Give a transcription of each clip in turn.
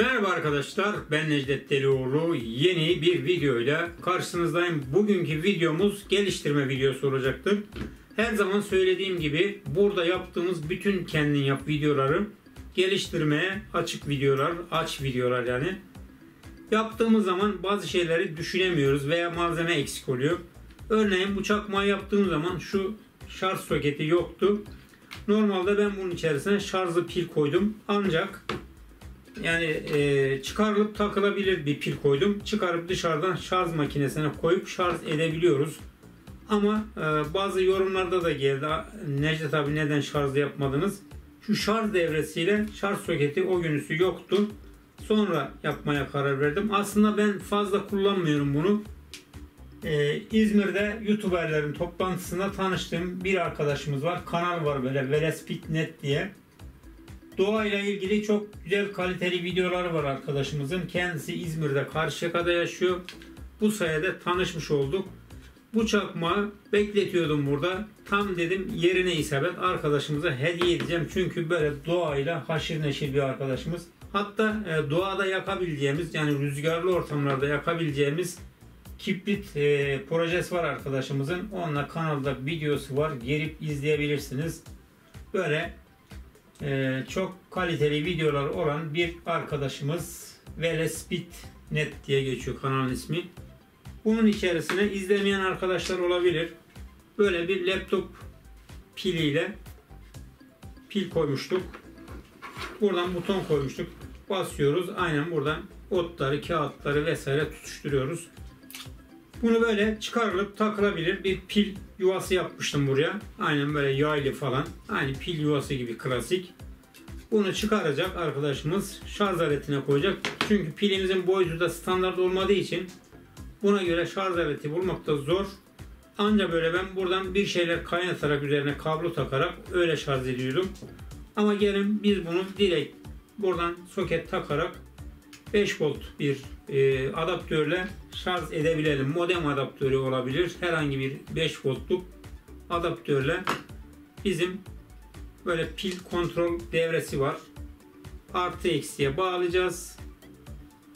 Merhaba arkadaşlar ben Necdet Delioğlu yeni bir videoyla karşınızdayım. Bugünkü videomuz geliştirme videosu olacaktır. Her zaman söylediğim gibi burada yaptığımız bütün kendin yap videoları geliştirmeye açık videolar, aç videolar yani. Yaptığımız zaman bazı şeyleri düşünemiyoruz veya malzeme eksik oluyor. Örneğin bu çakmağı yaptığım zaman şu şarj soketi yoktu. Normalde ben bunun içerisine şarjlı pil koydum. Ancak yani e, çıkarılıp takılabilir bir pil koydum. Çıkarıp dışarıdan şarj makinesine koyup şarj edebiliyoruz. Ama e, bazı yorumlarda da geldi. Necdet abi neden şarj yapmadınız? Şu şarj devresiyle şarj soketi o günüsü yoktu. Sonra yapmaya karar verdim. Aslında ben fazla kullanmıyorum bunu. Ee, İzmir'de YouTuberlerin toplantısında tanıştığım bir arkadaşımız var. Kanal var böyle Velespit.net diye. Doğayla ilgili çok güzel kaliteli videoları var arkadaşımızın. Kendisi İzmir'de Karşıyaka'da yaşıyor. Bu sayede tanışmış olduk. Bu çakmağı bekletiyordum burada. Tam dedim yerine isabet arkadaşımıza hediye edeceğim. Çünkü böyle doğayla haşir neşir bir arkadaşımız. Hatta e, doğada yakabileceğimiz yani rüzgarlı ortamlarda yakabileceğimiz kibrit e, projesi var arkadaşımızın. Onunla kanalda videosu var. Gelip izleyebilirsiniz. Böyle e, çok kaliteli videolar olan bir arkadaşımız Velespit.net diye geçiyor kanalın ismi. Bunun içerisine izlemeyen arkadaşlar olabilir. Böyle bir laptop piliyle pil koymuştuk. Buradan buton koymuştuk. Basıyoruz. Aynen buradan otları, kağıtları vesaire tutuşturuyoruz. Bunu böyle çıkarılıp takılabilir bir pil yuvası yapmıştım buraya. Aynen böyle yaylı falan. Aynı pil yuvası gibi klasik. Bunu çıkaracak arkadaşımız şarj aletine koyacak. Çünkü pilimizin boyutu da standart olmadığı için buna göre şarj aleti bulmakta zor. Ancak böyle ben buradan bir şeyler kaynatarak üzerine kablo takarak öyle şarj ediyordum. Ama gelin biz bunu direkt buradan soket takarak 5 volt bir e, adaptörle şarj edebilelim. Modem adaptörü olabilir. Herhangi bir 5 voltluk adaptörle bizim böyle pil kontrol devresi var. Artı eksiye bağlayacağız.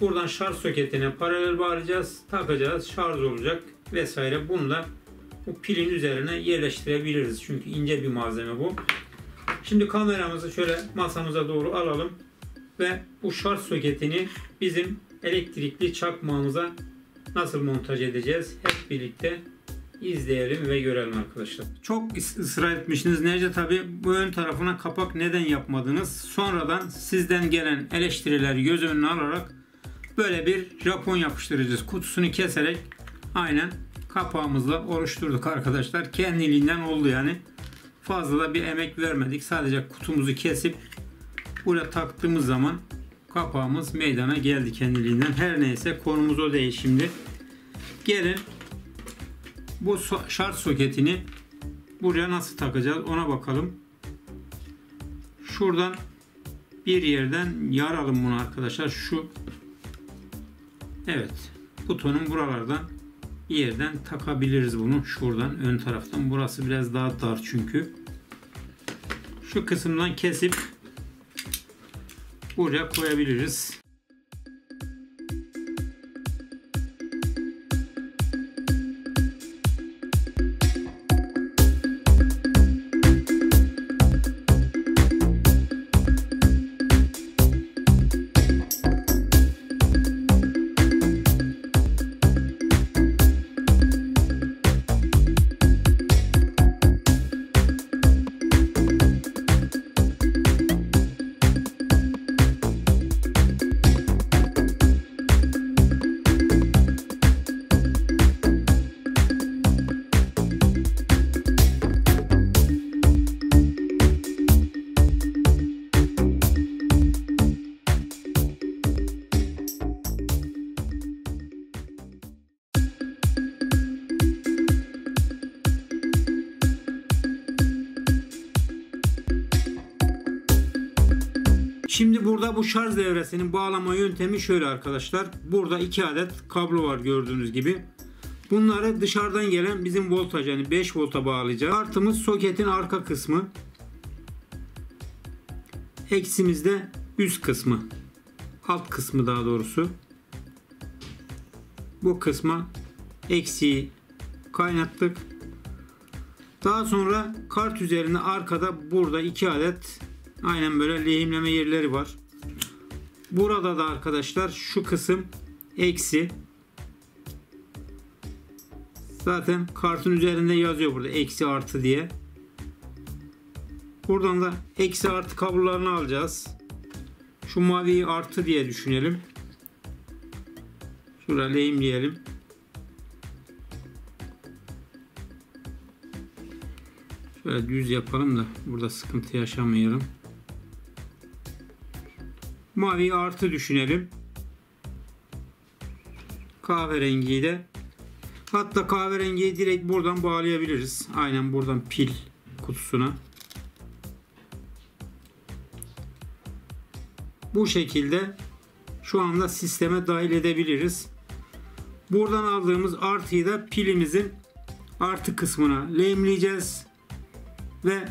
Buradan şarj soketine paralel bağlayacağız. Takacağız. Şarj olacak vesaire. Bunu da bu pilin üzerine yerleştirebiliriz. Çünkü ince bir malzeme bu. Şimdi kameramızı şöyle masamıza doğru alalım ve bu şarj soketini bizim elektrikli çakmağımıza nasıl montaj edeceğiz hep birlikte izleyelim ve görelim arkadaşlar. Çok ısrar etmişsiniz. Necdet tabi bu ön tarafına kapak neden yapmadınız? Sonradan sizden gelen eleştirileri göz önüne alarak böyle bir Japon yapıştıracağız. Kutusunu keserek aynen kapağımızla oluşturduk arkadaşlar. Kendiliğinden oldu yani. Fazla da bir emek vermedik. Sadece kutumuzu kesip buraya taktığımız zaman kapağımız meydana geldi kendiliğinden. Her neyse konumuz o değil şimdi. Gelin bu şarj soketini buraya nasıl takacağız ona bakalım. Şuradan bir yerden yaralım bunu arkadaşlar. Şu Evet. Butonun buralardan bir yerden takabiliriz bunu. Şuradan ön taraftan. Burası biraz daha dar çünkü. Şu kısımdan kesip buraya koyabiliriz. Şimdi burada bu şarj devresinin bağlama yöntemi şöyle arkadaşlar. Burada iki adet kablo var gördüğünüz gibi. Bunları dışarıdan gelen bizim voltaj yani 5 volta bağlayacağız. Artımız soketin arka kısmı. Eksimiz de üst kısmı. alt kısmı daha doğrusu. Bu kısma eksiği kaynattık. Daha sonra kart üzerinde arkada burada iki adet aynen böyle lehimleme yerleri var. Burada da arkadaşlar şu kısım eksi. Zaten kartın üzerinde yazıyor burada eksi artı diye. Buradan da eksi artı kablolarını alacağız. Şu maviyi artı diye düşünelim. Şuraya lehimleyelim. Şöyle düz yapalım da burada sıkıntı yaşamayalım. Mavi artı düşünelim. Kahverengiyi de hatta kahverengiyi direkt buradan bağlayabiliriz. Aynen buradan pil kutusuna. Bu şekilde şu anda sisteme dahil edebiliriz. Buradan aldığımız artıyı da pilimizin artı kısmına lehimleyeceğiz ve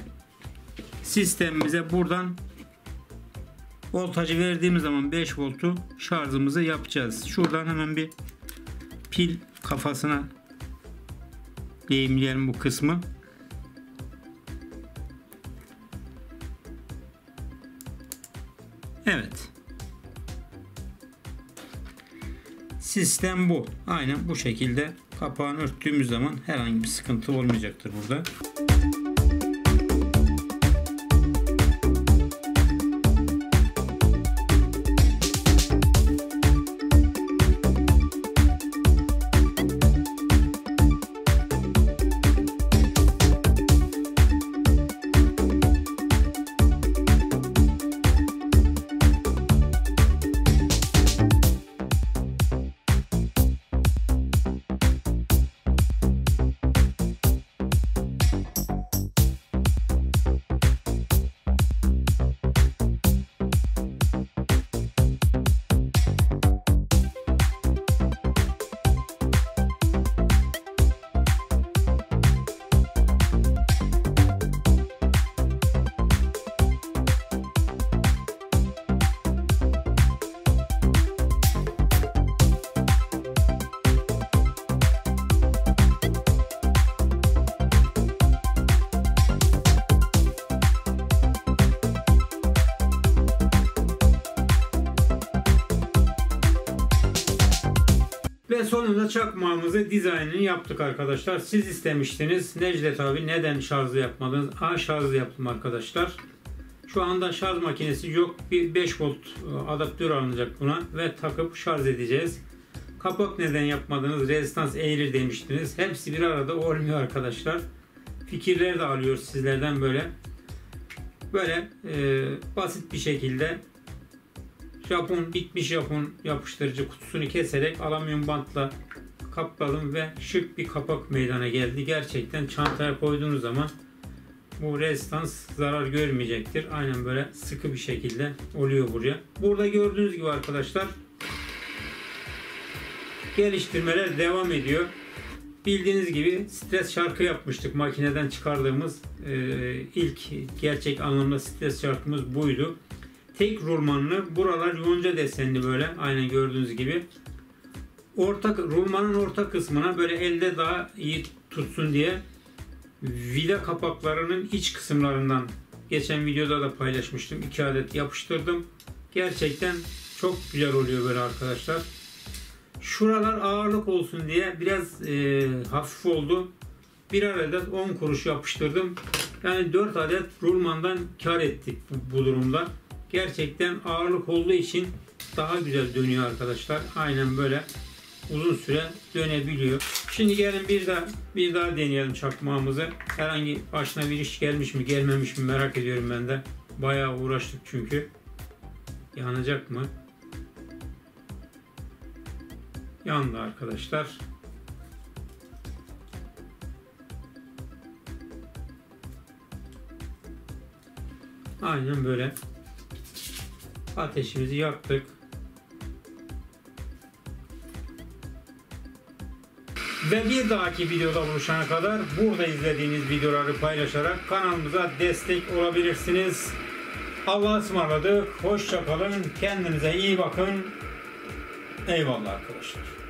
sistemimize buradan voltajı verdiğimiz zaman 5 voltu şarjımızı yapacağız. Şuradan hemen bir pil kafasına lehimleyelim bu kısmı. Evet. Sistem bu. Aynen bu şekilde kapağını örttüğümüz zaman herhangi bir sıkıntı olmayacaktır burada. Ve sonunda çakmağımızı dizaynını yaptık arkadaşlar. Siz istemiştiniz. Necdet abi neden şarjı yapmadınız? A şarjı yaptım arkadaşlar. Şu anda şarj makinesi yok. Bir 5 volt e, adaptör alınacak buna ve takıp şarj edeceğiz. Kapak neden yapmadınız? Rezistans eğilir demiştiniz. Hepsi bir arada olmuyor arkadaşlar. Fikirler de alıyoruz sizlerden böyle. Böyle e, basit bir şekilde Japon bitmiş Japon yapıştırıcı kutusunu keserek alüminyum bantla kapladım ve şık bir kapak meydana geldi. Gerçekten çantaya koyduğunuz zaman bu rezistans zarar görmeyecektir. Aynen böyle sıkı bir şekilde oluyor buraya. Burada gördüğünüz gibi arkadaşlar geliştirmeler devam ediyor. Bildiğiniz gibi stres şarkı yapmıştık. Makineden çıkardığımız e, ilk gerçek anlamda stres şarkımız buydu tek rulmanlı. Buralar yonca desenli böyle. Aynen gördüğünüz gibi. Orta, rulmanın orta kısmına böyle elde daha iyi tutsun diye vida kapaklarının iç kısımlarından geçen videoda da paylaşmıştım. 2 adet yapıştırdım. Gerçekten çok güzel oluyor böyle arkadaşlar. Şuralar ağırlık olsun diye biraz e, hafif oldu. Bir adet 10 kuruş yapıştırdım. Yani 4 adet rulmandan kar ettik bu, bu durumda gerçekten ağırlık olduğu için daha güzel dönüyor arkadaşlar. Aynen böyle uzun süre dönebiliyor. Şimdi gelin bir daha bir daha deneyelim çakmağımızı. Herhangi başına bir iş gelmiş mi gelmemiş mi merak ediyorum ben de. Bayağı uğraştık çünkü. Yanacak mı? Yandı arkadaşlar. Aynen böyle Ateşimizi yaktık. Ve bir dahaki videoda buluşana kadar burada izlediğiniz videoları paylaşarak kanalımıza destek olabilirsiniz. Allah'a ısmarladık. Hoşça kalın. Kendinize iyi bakın. Eyvallah arkadaşlar.